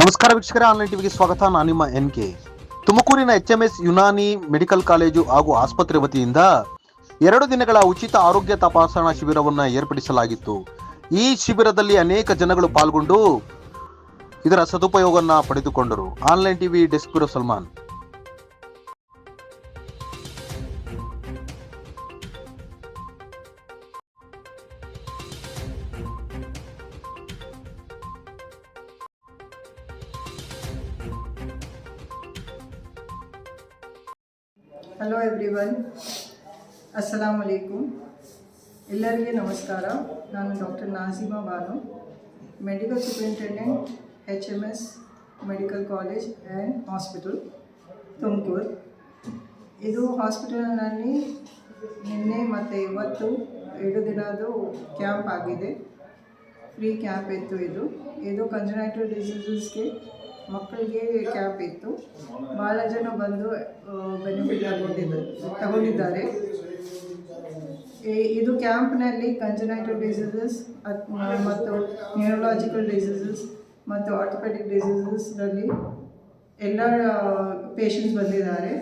ನಮಸ್ಕಾರ ವೀಕ್ಷಕರ ಆನ್ಲೈನ್ ಟಿವಿಗೆ ಸ್ವಾಗತ. ನಾನು ನಿಮ್ಮ ಎನ್ ಕೆ ತುಮಕೂರಿನ H M S Unani medical college ಹಾಗೂ ಆಸ್ಪತ್ರೆ ವತಿಯಿಂದ ಎರಡು ದಿನಗಳ ಉಚಿತ ಆರೋಗ್ಯ ತಪಾಸಣಾ ಶಿಬಿರವನ್ನು ಏರ್ಪಡಿಸಲಾಗಿತ್ತು. ಈ ಶಿಬಿರದಲ್ಲಿ ಅನೇಕ ಜನಗಳು ಪಾಲ್ಗೊಂಡು ಇದರ ಸದುಪಯೋಗವನ್ನು ಪಡೆದುಕೊಂಡರು. Online TV desk Salman. Hello everyone ಅಸ್ಸಲಾಂ ಅಲೈಕುಮ್ ಎಲ್ಲರಿಗೆ ನಮಸ್ಕಾರ. ನಾನು doctor Nazima Banu medical superintendent H M S medical college and hospital Tumakuru. ಇದು ಹಾಸ್ಪಿಟಲ್ನಲ್ಲಿ ನಿನ್ನೆ ಮತ್ತು ಇವತ್ತು ಎರಡು ದಿನದ್ದು ಕ್ಯಾಂಪ್ ಆಗಿದೆ. ಫ್ರೀ ಕ್ಯಾಂಪ್ ಇತ್ತು ಇದು. ಇದು ಕಂಜನೈಟಲ್ ಡಿಸೀಸಸ್ಗೆ ಮಕ್ಕಳಿಗೆ ಕ್ಯಾಪ್ ಇತ್ತು. ಬಹಳ ಜನ ಬಂದು ಬೆನಿಫಿಟ್ ತಗೊಂಡಿದ್ದಾರೆ. ತಗೊಂಡಿದ್ದಾರೆ ಇದು ಕ್ಯಾಂಪ್ನಲ್ಲಿ ಕಂಜನೈಟಲ್ ಡಿಸೀಸಸ್ ಮತ್ತು ನ್ಯೂರೋಲಾಜಿಕಲ್ ಡಿಸೀಸಸ್ ಮತ್ತು ಆರ್ಥೋಪೆಟಿಕ್ ಡಿಸೀಸಸ್ನಲ್ಲಿ ಎಲ್ಲ ಪೇಷಂಟ್ಸ್ ಬಂದಿದ್ದಾರೆ.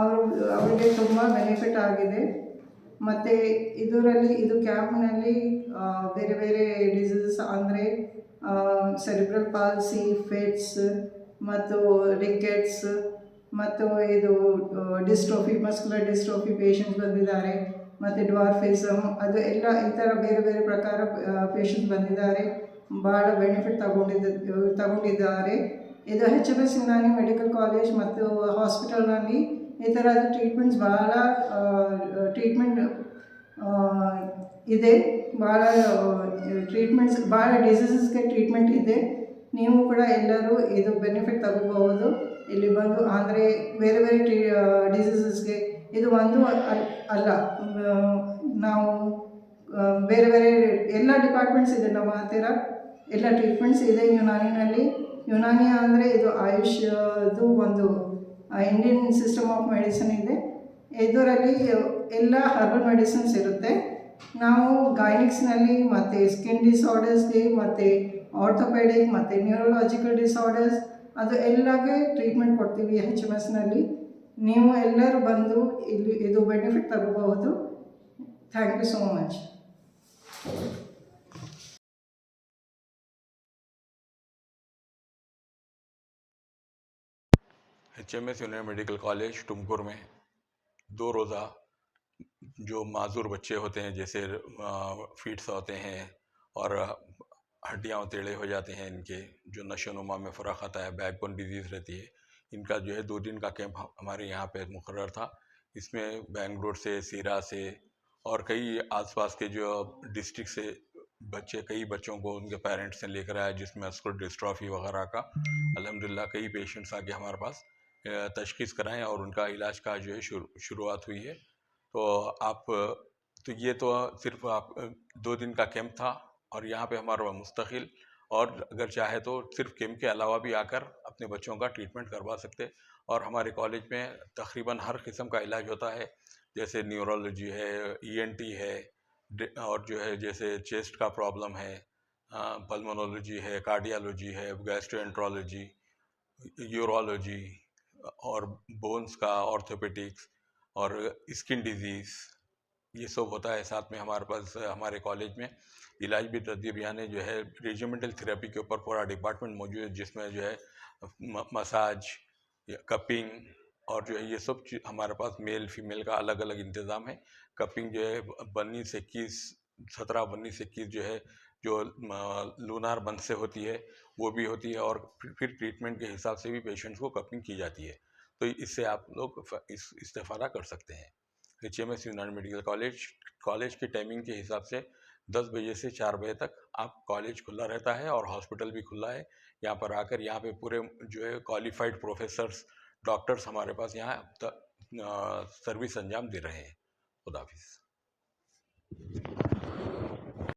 ಅವರು, ಅವರಿಗೆ ತುಂಬ ಬೆನಿಫಿಟ್ ಆಗಿದೆ. ಮತ್ತು ಇದರಲ್ಲಿ, ಇದು ಕ್ಯಾಂಪ್ನಲ್ಲಿ ಬೇರೆ ಬೇರೆ ಡಿಸೀಸಸ್ ಅಂದರೆ ಸೆರಿಬ್ರಲ್ ಪಾಲ್ಸಿ ಫಿಟ್ಸ್ ಮತ್ತು ರಿಕೆಟ್ಸ್ ಮತ್ತು ಇದು ಡಿಸ್ಟ್ರೋಫಿ ಮಸ್ಕ್ಯುಲರ್ ಡಿಸ್ಟ್ರೋಫಿ ಪೇಷಂಟ್ಸ್ ಬಂದಿದ್ದಾರೆ, ಮತ್ತು ಡ್ವಾರ್ಫಿಸಮ್ ಅದು ಎಲ್ಲ ಈ ಥರ ಬೇರೆ ಬೇರೆ ಪ್ರಕಾರ ಪೇಷಂಟ್ ಬಂದಿದ್ದಾರೆ ಭಾಳ ಬೆನಿಫಿಟ್ ತಗೊಂಡಿದ್ದ, ತಗೊಂಡಿದ್ದಾರೆ. ಇದು H M S medical college ಮತ್ತು ಹಾಸ್ಪಿಟಲ್ನಲ್ಲಿ ಈ ಥರದ ಟ್ರೀಟ್ಮೆಂಟ್ಸ್ ಭಾಳ ಟ್ರೀಟ್ಮೆಂಟ್ ಇದೆ. ಭಾಳ ಟ್ರೀಟ್ಮೆಂಟ್ಸ್ ಭಾಳ ಡಿಸೀಸಸ್ಗೆ ಟ್ರೀಟ್ಮೆಂಟ್ ಇದೆ. ನೀವು ಕೂಡ ಎಲ್ಲರೂ ಇದು ಬೆನಿಫಿಟ್ ತಗೋಬಹುದು. ಇಲ್ಲಿ ಬಂದು, ಅಂದರೆ ಬೇರೆ ಬೇರೆ ಟ್ರೀ ಡಿಸೀಸಸ್ಗೆ ಇದು ಒಂದು ಅಲ್- ಅಲ್ಲ. ನಾವು ಬೇರೆ ಬೇರೆ ಎಲ್ಲ ಡಿಪಾರ್ಟ್ಮೆಂಟ್ಸ್ ಇದೆ ನಮ್ಮ ಹತ್ತಿರ. ಎಲ್ಲ ಟ್ರೀಟ್ಮೆಂಟ್ಸ್ ಇದೆ ಯುನಾನಿನಲ್ಲಿ ಯುನಾನಿ ಅಂದರೆ ಇದು ಆಯುಷ್ದು ಒಂದು ಇಂಡಿಯನ್ ಸಿಸ್ಟಮ್ ಆಫ್ ಮೆಡಿಸಿನ್ ಇದೆ. ಇದರಲ್ಲಿ ಎಲ್ಲ ಹರ್ಬಲ್ ಮೆಡಿಸಿನ್ಸ್ ಇರುತ್ತೆ. ನಾವು ಗೈನಿಕ್ಸ್ನಲ್ಲಿ ಮತ್ತು ಸ್ಕಿನ್ ಡಿಸಾರ್ಡರ್ಸ್ಗೆ ಮತ್ತು ಆರ್ಥೋಪೆಡಿಕ್ ಮತ್ತು ನ್ಯೂರೋಲಾಜಿಕಲ್ ಡಿಸಾರ್ಡರ್ಸ್ ಅದು ಎಲ್ಲಗೆ ಟ್ರೀಟ್ಮೆಂಟ್ ಕೊಡ್ತೀವಿ ಎಚ್ ಎಮ್ ಎಸ್ನಲ್ಲಿ ನೀವು ಎಲ್ಲರೂ ಬಂದು ಇಲ್ಲಿ ಇದು ಬೆನಿಫಿಟ್ ತಗೋಬಹುದು thank you so much H M S union medical college Tumkur में दो रोज़ा जो माजूर बच्चे होते हैं, जैसे फीट्स होते हैं और हड्डियाँ टेढ़े हो जाते हैं इनके, जो नशो नुमा में फ़र्क आता है, बैकबोन डिज़ीज़ रहती है, इनका जो है दो दिन का कैंप हमारे यहाँ पे मुकर्र था। इसमें बेंगलोर से, सीरा से और कई आसपास के जो डिस्ट्रिक्ट से बच्चे, कई बच्चों को उनके पेरेंट्स ने लेकर आया, जिसमें अस्कुल डिस्ट्रॉफी वगैरह का अलहमदिल्ला कई पेशेंट्स आके हमारे पास तशखीस कराएँ और उनका इलाज का जो है शुरू, शुरुआत हुई है। तो आप तो ये तो सिर्फ़ आप, दो दिन का कैंप था और यहाँ पे हमारा मुस्तकिल और अगर चाहे तो सिर्फ़ कैंप के अलावा भी आकर अपने बच्चों का ट्रीटमेंट करवा सकते और हमारे कॉलेज में तकरीबन हर किस्म का इलाज होता है, जैसे न्यूरोलॉजी है ईएनटी है और जो है जैसे चेस्ट का प्रॉब्लम है पल्मोनोलॉजी है, कार्डियोलॉजी है, गैस्ट्रोएंट्रोलॉजी, यूरोलॉजी और बोन्स का ऑर्थोपेटिक्स और स्किन डिज़ीज़, ये सब होता है साथ में हमारे पास, हमारे कॉलेज में। इलाज भी तदीब यानी जो है रेजिमेंटल थेरेपी के ऊपर पूरा डिपार्टमेंट मौजूद है, जिसमें जो है मसाज कपिंग और जो है, ये सब हमारे पास मेल फीमेल का अलग अलग इंतज़ाम है। कपिंग जो है बन्नी से इक्कीस सत्रह बन्नी से इक्कीस जो है, जो लूनार बंद से होती है, वो भी होती है और फिर ट्रीटमेंट के हिसाब से भी पेशेंट्स को कपिंग की जाती है। तो इससे आप लोग इस, इस्तेफादा कर सकते हैं। एच एम एस यूनान मेडिकल कॉलेज कॉलेज की टाइमिंग के हिसाब से 10 बजे से चार बजे तक आप कॉलेज खुला रहता है और हॉस्पिटल भी खुला है। यहाँ पर आकर यहाँ पे पूरे जो है क्वालिफाइड प्रोफेसर्स डॉक्टर्स हमारे पास यहाँ सर्विस अंजाम दे रहे हैं। खुदाफिज